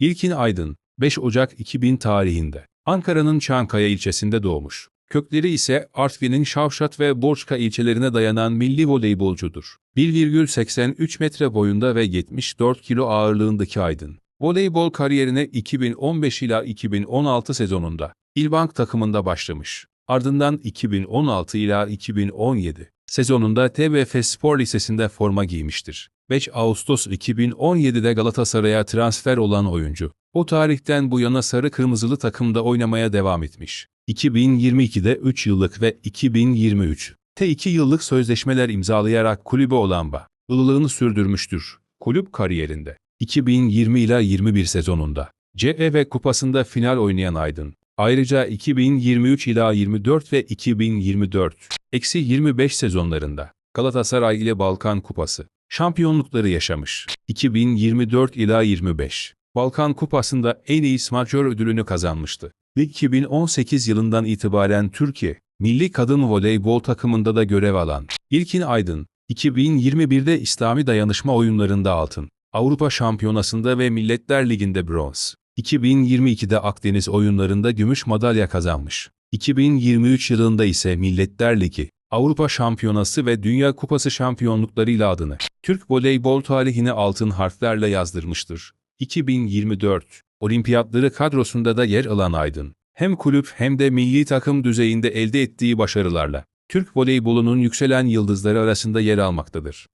İlkin Aydın, 5 Ocak 2000 tarihinde Ankara'nın Çankaya ilçesinde doğmuş. Kökleri ise Artvin'in Şavşat ve Borçka ilçelerine dayanan milli voleybolcudur. 1,83 metre boyunda ve 74 kilo ağırlığındaki Aydın. Voleybol kariyerine 2015 ila 2016 sezonunda İlbank takımında başlamış. Ardından 2016 ila 2017 sezonunda TBF Spor Lisesi'nde forma giymiştir. 5 Ağustos 2017'de Galatasaray'a transfer olan oyuncu, o tarihten bu yana sarı kırmızılı takımda oynamaya devam etmiş. 2022'de 3 yıllık ve 2023 te 2 yıllık sözleşmeler imzalayarak kulübe olan bağ, ılılığını sürdürmüştür. Kulüp kariyerinde 2020 ila 21 sezonunda CEV Kupası'nda final oynayan Aydın, ayrıca 2023 ila 24 ve 2024 eksi 25 sezonlarında Galatasaray ile Balkan Kupası şampiyonlukları yaşamış. 2024 ila 25 Balkan Kupası'nda en iyi smaçör ödülünü kazanmıştı. Ve 2018 yılından itibaren Türkiye milli kadın voleybol takımında da görev alan İlkin Aydın, 2021'de İslami dayanışma oyunlarında altın, Avrupa Şampiyonası'nda ve Milletler Ligi'nde bronz, 2022'de Akdeniz oyunlarında gümüş madalya kazanmış. 2023 yılında ise Milletler Ligi, Avrupa Şampiyonası ve Dünya Kupası şampiyonluklarıyla adını Türk voleybol tarihine altın harflerle yazdırmıştır. 2024 Olimpiyatları kadrosunda da yer alan Aydın, hem kulüp hem de milli takım düzeyinde elde ettiği başarılarla Türk voleybolunun yükselen yıldızları arasında yer almaktadır.